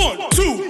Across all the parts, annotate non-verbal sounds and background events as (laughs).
One, two,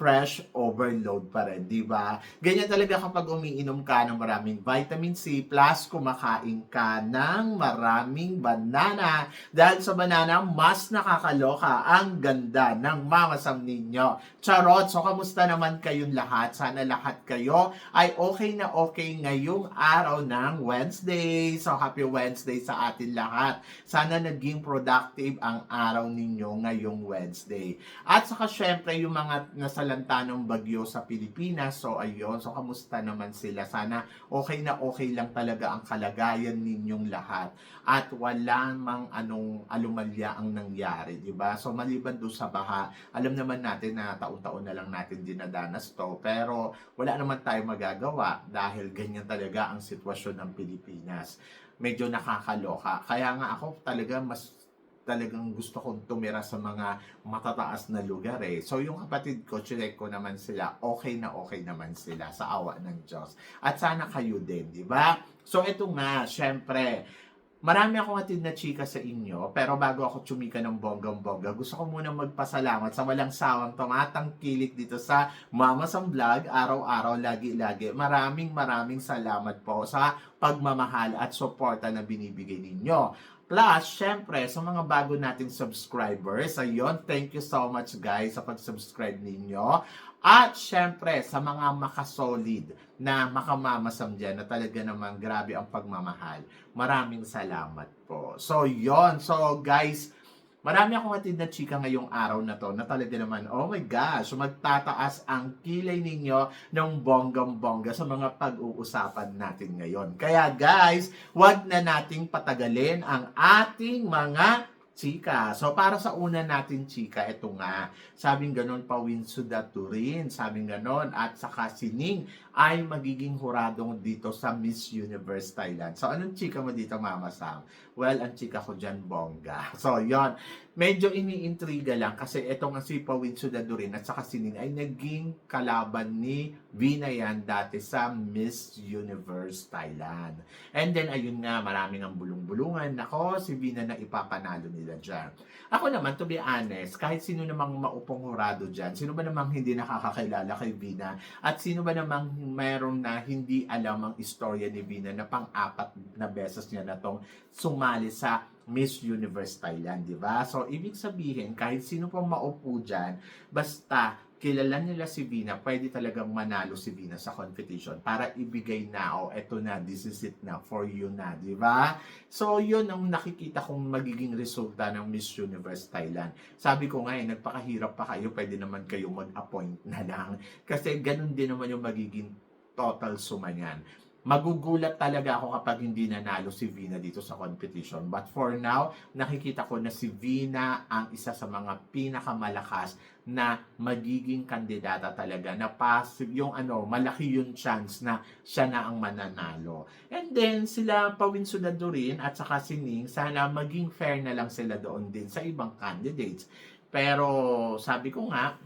fresh overload pa rin, di ba? Ganyan talaga kapag umiinom ka ng maraming vitamin C plus kumakain ka ng maraming banana. Dahil sa banana, mas nakakaloka ang ganda ng mamasam ninyo. Charot! So, kamusta naman kayong lahat? Sana lahat kayo ay okay na okay ngayong araw ng Wednesday. So, happy Wednesday sa atin lahat. Sana naging productive ang araw ninyo ngayong Wednesday. At saka syempre yung mga nasalanta ng bagyo sa Pilipinas. So ayun, so kamusta naman sila? Sana okay na okay lang talaga ang kalagayan ninyong lahat. At wala mang anong alumalya ang nangyari, di ba? So maliban doon sa baha, alam naman natin na taon-taon na lang natin dinadanas to. Pero wala naman tayo magagawa dahil ganyan talaga ang sitwasyon ng Pilipinas. Medyo nakakaloka. Kaya nga ako talaga mas talagang gusto kong tumira sa mga matataas na lugar eh. So yung kapatid ko, chinek ko naman sila, okay na okay naman sila sa awa ng Diyos. At sana kayo din, di ba? So ito nga, syempre, marami akong atid na chika sa inyo, pero bago ako tsumika ng bonggang-bongga, gusto ko muna magpasalamat sa walang sawang tumatangkilik dito sa Mama Sam Vlog, araw-araw, lagi-lagi. Maraming maraming salamat po sa pagmamahal at suporta na binibigay ninyo. Plus, syempre, sa mga bago nating subscribers, ayun, thank you so much guys sa pag-subscribe ninyo. At syempre, sa mga makasolid na makamamasam dyan na talaga naman grabe ang pagmamahal. Maraming salamat po. So, yon So, guys, Marami akong atid na chika ngayong araw na to na talaga naman, oh my gosh, magtataas ang kilay ninyo ng bonggang-bongga sa mga pag-uusapan natin ngayon. Kaya guys, wag na nating patagalin ang ating mga chika. So, para sa una natin chika, ito nga, sabing ganon, Pawin Sudaturin, sabing ganon, at saka sining ay magiging huradong dito sa Miss Universe Thailand. So, anong chika mo dito, Mama Sam? Well, ang chika ko dyan, bongga. (laughs) So, yon Medyo iniintriga lang kasi ito nga si Pawin Sudaturin at saka sining ay naging kalaban ni Vina yan dati sa Miss Universe Thailand. And then, ayun nga, maraming ang bulong-bulungan. Nako, si Vina na ipapanalo nila dyan. Ako naman, to be honest, kahit sino namang maupong hurado dyan, sino ba namang hindi nakakakilala kay Vina, at sino ba namang mayroong na hindi alam ang istorya ni Vina na pang-apat na beses niya na tong sumali sa Miss Universe Thailand, di ba? So, ibig sabihin, kahit sino pang maupo dyan, basta kilala nila si Vina, pwede talagang manalo si Vina sa competition para ibigay na, o oh, eto na, this is it na, for you na, di ba? So, yun ang nakikita kong magiging resulta ng Miss Universe Thailand. Sabi ko nga, eh, nagpakahirap pa kayo, pwede naman kayo mag-appoint na lang. (laughs) Kasi ganun din naman yung magiging total suma niyan magugulat talaga ako kapag hindi nanalo si Vina dito sa competition. But for now, nakikita ko na si Vina ang isa sa mga pinakamalakas na magiging kandidata talaga na passive yung ano, malaki yung chance na siya na ang mananalo. And then sila Pawin rin at saka si Ning, sana maging fair na lang sila doon din sa ibang candidates. Pero sabi ko nga,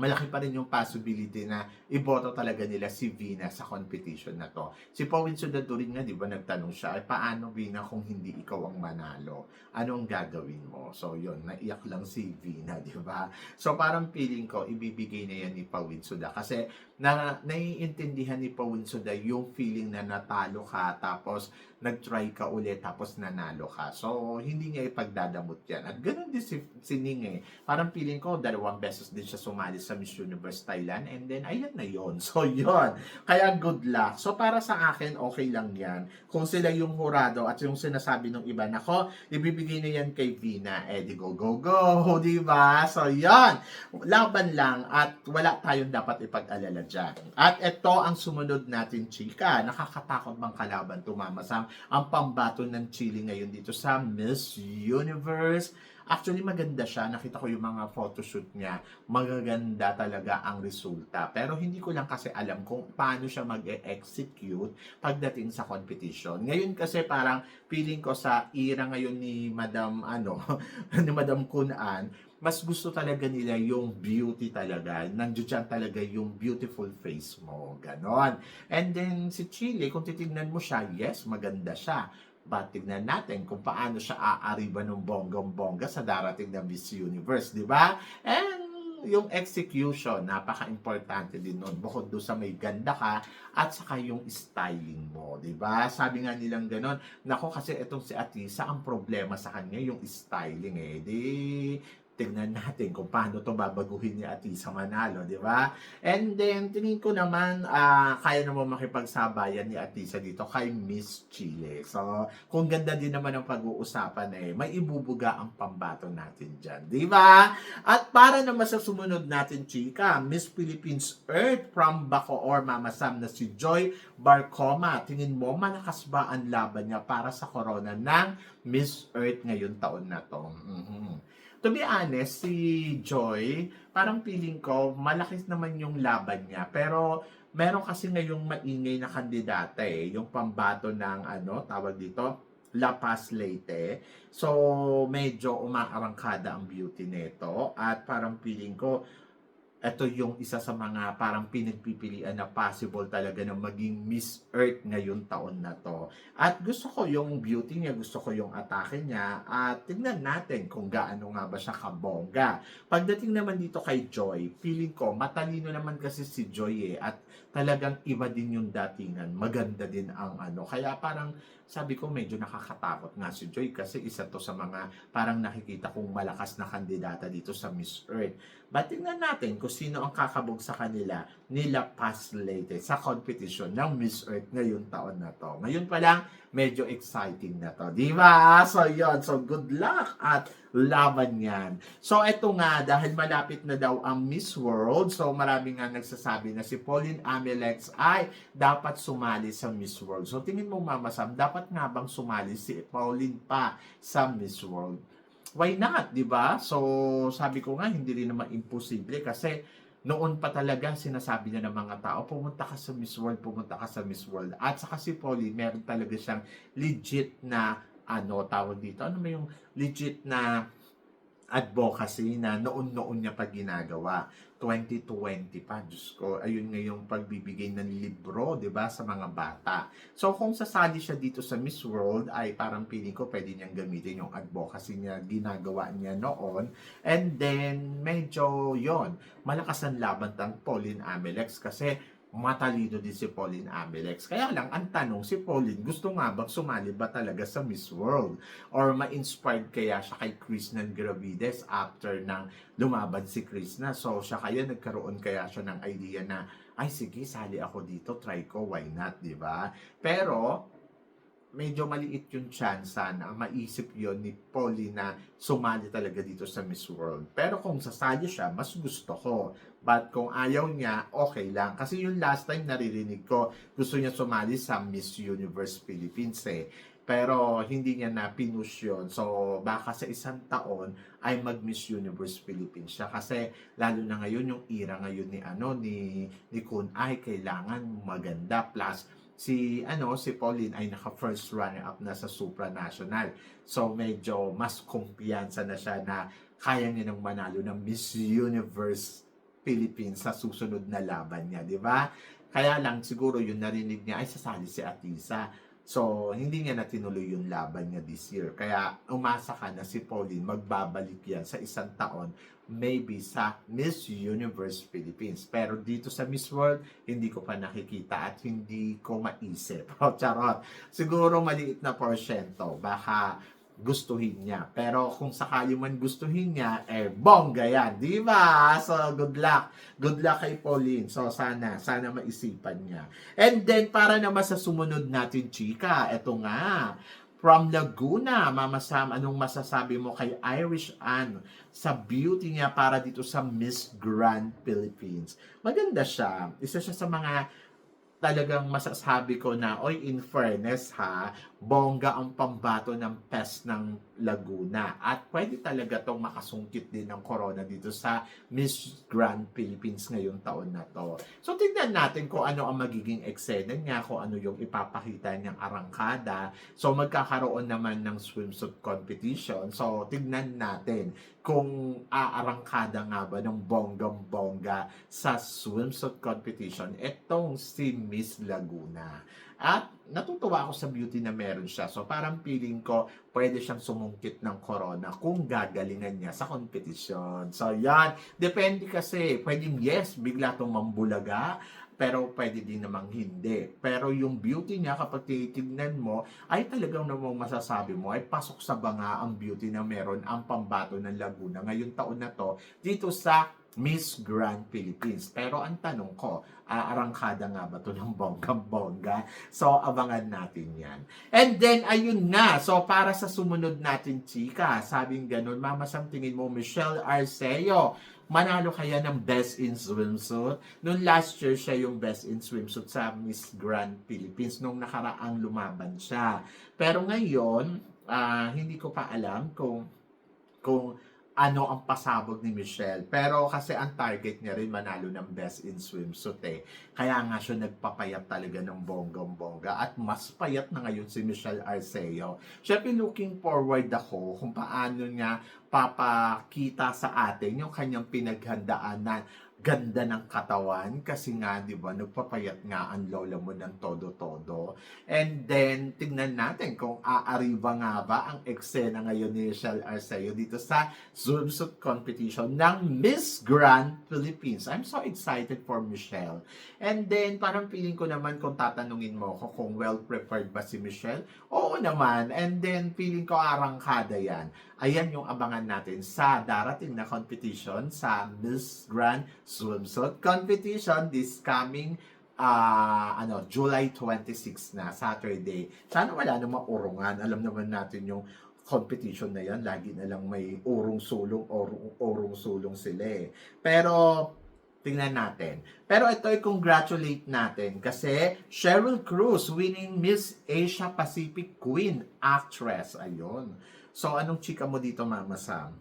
malaki pa rin yung possibility na iboto talaga nila si Vina sa competition na to. Si Pawin Sudadurin nga, di ba, nagtanong siya, ay paano Vina kung hindi ikaw ang manalo? Anong gagawin mo? So, yun, naiyak lang si Vina, di ba? So, parang feeling ko, ibibigay na yan ni Pawin Suda. Kasi, na, naiintindihan ni Pawin Suda yung feeling na natalo ka, tapos nag-try ka ulit, tapos nanalo ka. So, hindi niya ipagdadamot yan. At ganun din si, si Ning eh. Parang feeling ko, dalawang beses din siya sumali sa Miss Universe Thailand. And then, ayan na yon (laughs) So, yon Kaya good luck. So, para sa akin, okay lang yan. Kung sila yung hurado at yung sinasabi ng iba, nako, ibibigay na yan kay Vina. Eh, di go, go, go. (laughs) Di ba? So, yon Laban lang at wala tayong dapat ipag-alala dyan. At ito ang sumunod natin, chika. Nakakatakot bang kalaban tumama sa ang pambato ng Chile ngayon dito sa Miss Universe Actually, maganda siya. Nakita ko yung mga photoshoot niya. Magaganda talaga ang resulta. Pero hindi ko lang kasi alam kung paano siya mag-execute pagdating sa competition. Ngayon kasi parang feeling ko sa era ngayon ni Madam ano, (laughs) ni Madam Kunan, mas gusto talaga nila yung beauty talaga. Nandiyo dyan talaga yung beautiful face mo. Ganon. And then si Chile, kung titignan mo siya, yes, maganda siya. But tignan natin kung paano siya aariba ng bonggang-bongga sa darating na Miss Universe, di ba? And yung execution, napaka-importante din nun. Bukod doon sa may ganda ka, at saka yung styling mo, di ba? Sabi nga nilang ganon, nako kasi itong si Atisa, ang problema sa kanya yung styling eh. Di, tignan natin kung paano to babaguhin ni Atisa Manalo, di ba? And then, tingin ko naman, ah, kaya naman makipagsabayan ni Atisa dito kay Miss Chile. So, kung ganda din naman ang pag-uusapan eh, may ibubuga ang pambato natin dyan, di ba? At para naman sa sumunod natin, chika, Miss Philippines Earth from Baco or Mama Sam na si Joy Barcoma. Tingin mo, malakas ba ang laban niya para sa corona ng Miss Earth ngayon taon na to? Mhm. To be honest, si Joy, parang feeling ko, malaki naman yung laban niya. Pero, meron kasi ngayong maingay na kandidata eh. Yung pambato ng, ano, tawag dito, La Paz Leyte. So, medyo umaarangkada ang beauty nito. At parang feeling ko, ito yung isa sa mga parang pinagpipilian na possible talaga na maging Miss Earth ngayon taon na to. At gusto ko yung beauty niya, gusto ko yung atake niya, at tignan natin kung gaano nga ba siya kabongga. Pagdating naman dito kay Joy, feeling ko, matalino naman kasi si Joy eh, at talagang iba din yung datingan, maganda din ang ano. Kaya parang sabi ko medyo nakakatakot nga si Joy kasi isa to sa mga parang nakikita kong malakas na kandidata dito sa Miss Earth. But tingnan natin kung sino ang kakabog sa kanila nila past late sa competition ng Miss Earth ngayon taon na to. Ngayon pa lang, medyo exciting na to. Di ba? So, yon So, good luck at laban yan. So, eto nga, dahil malapit na daw ang Miss World, so marami nga nagsasabi na si Pauline Amelex ay dapat sumali sa Miss World. So, tingin mo, Mama Sam, dapat nga bang sumali si Pauline pa sa Miss World? Why not, di ba? So, sabi ko nga, hindi rin naman imposible kasi noon pa talaga sinasabi na ng mga tao, pumunta ka sa Miss World, pumunta ka sa Miss World. At saka si Pauline, meron talaga siyang legit na, ano, tawag dito, ano ba yung legit na advocacy na noon-noon niya pa ginagawa. 2020 pa, Diyos ko, ayun nga yung pagbibigay ng libro, di ba, sa mga bata. So, kung sasali siya dito sa Miss World, ay parang piling ko pwede niyang gamitin yung advocacy niya, ginagawa niya noon. And then, medyo yon malakas ang laban ng Pauline Amelex kasi matalino din si Pauline Amelex. Kaya lang, ang tanong, si Pauline, gusto nga bang sumali ba talaga sa Miss World? Or ma-inspired kaya siya kay Krishnan Gravides after nang lumaban si Krishna? So, siya kaya nagkaroon kaya siya ng idea na, ay sige, sali ako dito, try ko, why not, di ba? Pero, medyo maliit yung chance na maisip yon ni Polly na sumali talaga dito sa Miss World. Pero kung sasali siya, mas gusto ko. But kung ayaw niya, okay lang. Kasi yung last time naririnig ko, gusto niya sumali sa Miss Universe Philippines eh. Pero hindi niya na pinush yun. So baka sa isang taon ay mag Miss Universe Philippines siya. Kasi lalo na ngayon yung era ngayon ni ano ni ni Kun ay kailangan maganda plus si ano si Pauline ay naka first runner up na sa supranational. So medyo mas kumpiyansa na siya na kaya niya nang manalo ng Miss Universe Philippines sa susunod na laban niya, di ba? Kaya lang siguro yung narinig niya ay sasali si Atisa. So, hindi niya na tinuloy yung laban niya this year. Kaya, umasa ka na si Pauline magbabalik yan sa isang taon, maybe sa Miss Universe Philippines. Pero dito sa Miss World, hindi ko pa nakikita at hindi ko maisip. (laughs) O, charot. Siguro maliit na porsyento. Baka gustuhin niya. Pero kung sakali man gustuhin niya, eh, bongga yan. Di ba? So, good luck. Good luck kay Pauline. So, sana, sana maisipan niya. And then, para naman sa sumunod natin, chika, eto nga. From Laguna, Mama Sam, anong masasabi mo kay Irish Ann sa beauty niya para dito sa Miss Grand Philippines? Maganda siya. Isa siya sa mga talagang masasabi ko na, oy, in fairness ha, bongga ang pambato ng pest ng Laguna. At pwede talaga tong makasungkit din ng corona dito sa Miss Grand Philippines ngayong taon na to. So tignan natin kung ano ang magiging eksena niya, kung ano yung ipapakita niyang arangkada. So magkakaroon naman ng swimsuit competition. So tignan natin kung aarangkada nga ba ng bonggang-bongga sa swimsuit competition itong si Miss Laguna. At natutuwa ako sa beauty na meron siya. So parang feeling ko pwede siyang sumungkit ng corona kung gagalingan niya sa competition. So yan, depende kasi. Pwedeng yes, bigla itong mambulaga pero pwede din namang hindi. Pero yung beauty niya, kapag titignan mo, ay talagang namang masasabi mo, ay pasok sa banga ang beauty na meron ang pambato ng Laguna ngayong taon na to dito sa Miss Grand Philippines. Pero ang tanong ko, aarangkada nga ba to ng bonggang-bongga? So, abangan natin yan. And then, ayun na. So, para sa sumunod natin, chika, sabing ganun, mama, Sam, tingin mo, Michelle Arceo, manalo kaya ng Best in Swimsuit? Noong last year, siya yung Best in Swimsuit sa Miss Grand Philippines. Nung nakaraang lumaban siya. Pero ngayon, ah, hindi ko pa alam kung kung ano ang pasabog ni Michelle. Pero kasi ang target niya rin manalo ng Best in Swimsuit eh. Kaya nga siya nagpapayat talaga ng bonggong-bongga at mas payat na ngayon si Michelle Arceo. Siyempre looking forward ako kung paano niya papakita sa atin yung kanyang pinaghandaan na ganda ng katawan kasi nga 'di ba nagpapayat nga ang lola mo ng todo-todo. And then tingnan natin kung aariba nga ba ang eksena ngayon ni Michelle Arceo dito sa swimsuit competition ng Miss Grand Philippines. I'm so excited for Michelle. And then parang feeling ko naman kung tatanungin mo ko kung well prepared ba si Michelle. Oo naman. And then feeling ko arangkada yan. Ayan yung abangan natin sa darating na competition sa Miss Grand Swimsuit Competition this coming ah ano July 26 na Saturday. Sana wala namang urungan. Alam naman natin yung competition na yan, lagi na lang may urong-sulong, urong, urong-sulong sila eh. Pero, tingnan natin. Pero ito ay congratulate natin kasi Cheryl Cruz winning Miss Asia Pacific Queen Actress. Ayun. So, anong chika mo dito, Mama Sam?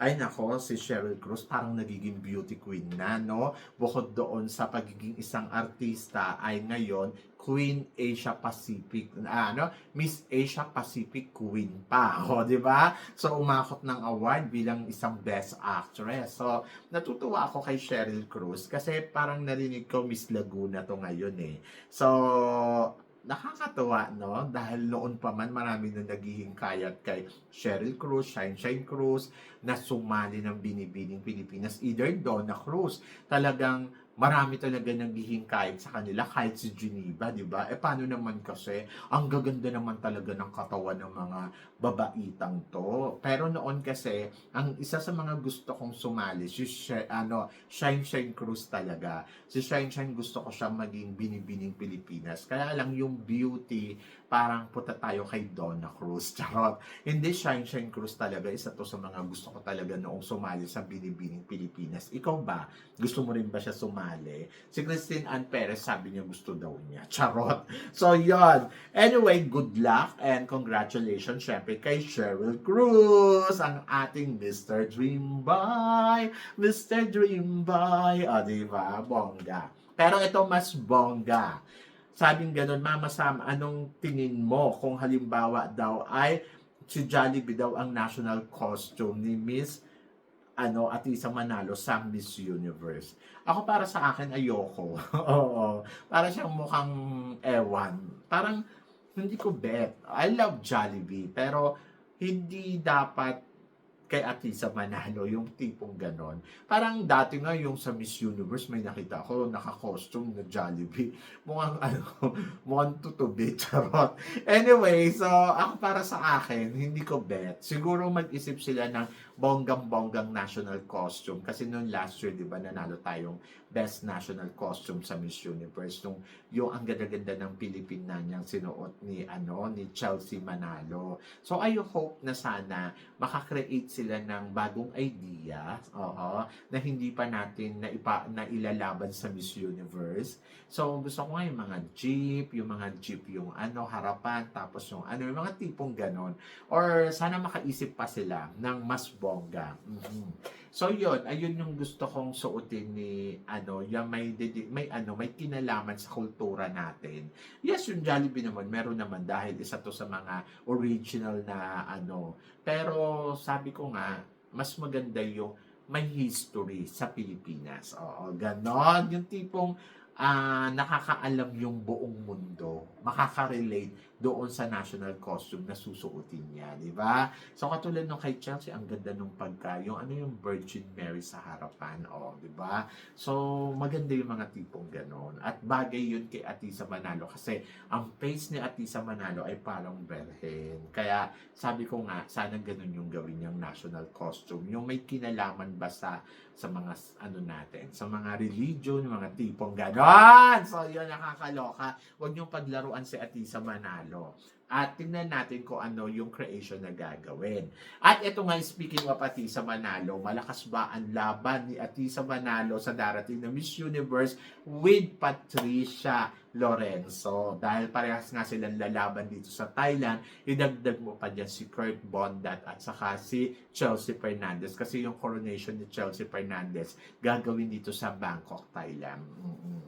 Ay nako, si Cheryl Cruz parang nagiging beauty queen na, no? Bukod doon sa pagiging isang artista, ay ngayon, Queen Asia Pacific, ano? Miss Asia Pacific Queen pa, (laughs) o, di ba? So, umakot ng award bilang isang best actress. So, natutuwa ako kay Cheryl Cruz kasi parang narinig ko Miss Laguna to ngayon eh. So, nakakatuwa, no? Dahil noon pa man marami na naghihingkayat kay Cheryl Cruz, Shine Shine Cruz, na sumali ng Binibining Pilipinas, either Donna Cruz. Talagang marami talaga naghihingkayat sa kanila, kahit si Geneva, di ba? E paano naman kasi, ang gaganda naman talaga ng katawan ng mga babaitang to. Pero noon kasi, ang isa sa mga gusto kong sumali, si She- ano, Shine Shine Cruz talaga. Si Shine Shine gusto ko siya maging binibining Pilipinas. Kaya lang yung beauty, parang puta tayo kay Donna Cruz. (laughs) Charot. Hindi Shine Shine Cruz talaga. Isa to sa mga gusto ko talaga noong sumali sa binibining Pilipinas. Ikaw ba? Gusto mo rin ba siya sumali? Si Christine Ann Perez sabi niya gusto daw niya. (laughs) Charot. So, yon. Anyway, good luck and congratulations syempre kay Cheryl Cruz, ang ating Mr. Dream Boy. Mr. Dream Boy. O, di ba? Bongga. Pero ito mas bongga. Sabing ganun, Mama Sam, anong tingin mo kung halimbawa daw ay si Jollibee daw ang national costume ni Miss ano, at isa manalo sa Miss Universe. Ako para sa akin, ayoko. (laughs) Oo. Para siyang mukhang ewan. Parang, hindi ko bet. I love Jollibee, pero hindi dapat kay Atisa Manalo, yung tipong ganon. Parang dati nga yung sa Miss Universe, may nakita ko, naka-costume na Jollibee. (laughs) Mukhang ano, (laughs) mukhang tutubi, charot. Anyway, so ako para sa akin, hindi ko bet. Siguro mag-isip sila ng bonggang-bonggang national costume. Kasi noon last year, di ba, nanalo tayong best national costume sa Miss Universe. Nung yung ang ganda-ganda ng Philippine na niyang sinuot ni, ano, ni Chelsea Manalo. So I hope na sana makakreate sila ng bagong idea, oo, na hindi pa natin na, ipa, na ilalaban sa Miss Universe. So, gusto ko nga yung mga jeep, yung mga jeep yung ano, harapan, tapos yung ano, yung mga tipong ganon. Or sana makaisip pa sila ng mas bongga. Mhm. So yun, ayun yung gusto kong suotin ni ano, yung may may ano, may kinalaman sa kultura natin. Yes, yung Jollibee naman meron naman dahil isa to sa mga original na ano. Pero sabi ko nga, mas maganda yung may history sa Pilipinas. Oo, ganon. Yung tipong ah, nakakaalam yung buong mundo, makaka-relate doon sa national costume na susuotin niya, di ba? So katulad nung kay Chelsea, ang ganda nung pagka, yung ano yung Virgin Mary sa harapan, oh, di ba? So maganda yung mga tipong ganon. At bagay yun kay Atisa Manalo kasi ang face ni Atisa Manalo ay parang berhen. Kaya sabi ko nga, sana ganun yung gawin niyang national costume. Yung may kinalaman ba sa sa mga ano natin, sa mga religion, mga tipong ganon. So yun, nakakaloka. Huwag niyong paglaruan si Atisa Manalo. At tingnan natin kung ano yung creation na gagawin. At ito nga, speaking of Atisa Manalo, malakas ba ang laban ni Atisa Manalo sa darating na Miss Universe with Patricia Lorenzo? Dahil parehas nga silang lalaban dito sa Thailand, idagdag mo pa dyan si Kurt Bondat at saka si Chelsea Fernandez. Kasi yung coronation ni Chelsea Fernandez gagawin dito sa Bangkok, Thailand. Mm-mm.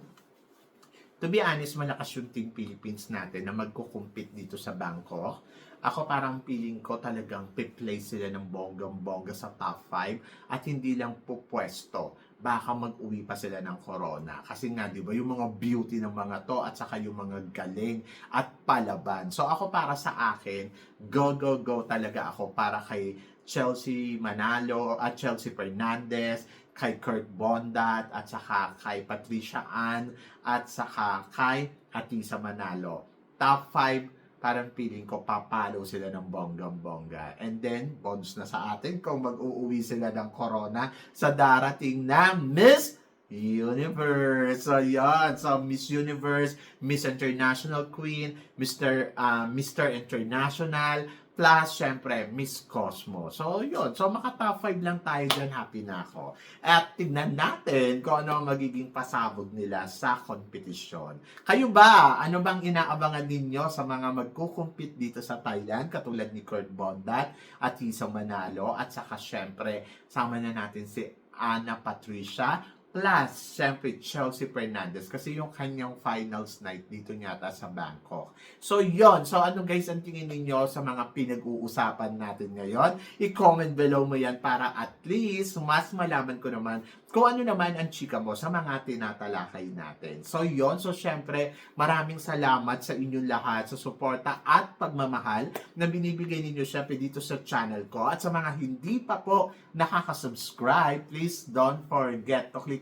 To be honest, malakas yung Team Philippines natin na magkukumpit dito sa Bangkok. Ako parang feeling ko talagang piplay sila ng bonggang-bongga sa top 5 at hindi lang po pwesto. Baka mag-uwi pa sila ng corona. Kasi nga, di ba, yung mga beauty ng mga to at saka yung mga galing at palaban. So ako para sa akin, go, go, go talaga ako para kay Chelsea Manalo at Chelsea Fernandez, kay Kurt Bondat at saka kay Patricia Ann at saka kay Atisa Manalo. Top 5, parang feeling ko papalo sila ng bonggang-bongga. And then, bonus na sa atin kung mag-uuwi sila ng corona sa darating na Miss Universe. So, yan. So, Miss Universe, Miss International Queen, Mr. ah, Mr. International, plus, syempre, Miss Cosmo. So, yun. So, maka top 5 lang tayo dyan. Happy na ako. At tignan natin kung ano ang magiging pasabog nila sa kompetisyon. Kayo ba? Ano bang inaabangan ninyo sa mga magkukumpit dito sa Thailand? Katulad ni Kurt Bondat at Isang Manalo. At saka, syempre, sama na natin si Ana Patricia Plus, syempre, Chelsea Fernandez kasi yung kanyang finals night dito nyata sa Bangkok. So, yon So, ano guys ang tingin ninyo sa mga pinag-uusapan natin ngayon? I-comment below mo yan para at least mas malaman ko naman kung ano naman ang chika mo sa mga tinatalakay natin. So, yon So, syempre, maraming salamat sa inyong lahat sa suporta at pagmamahal na binibigay ninyo syempre dito sa channel ko. At sa mga hindi pa po nakaka-subscribe, please don't forget to click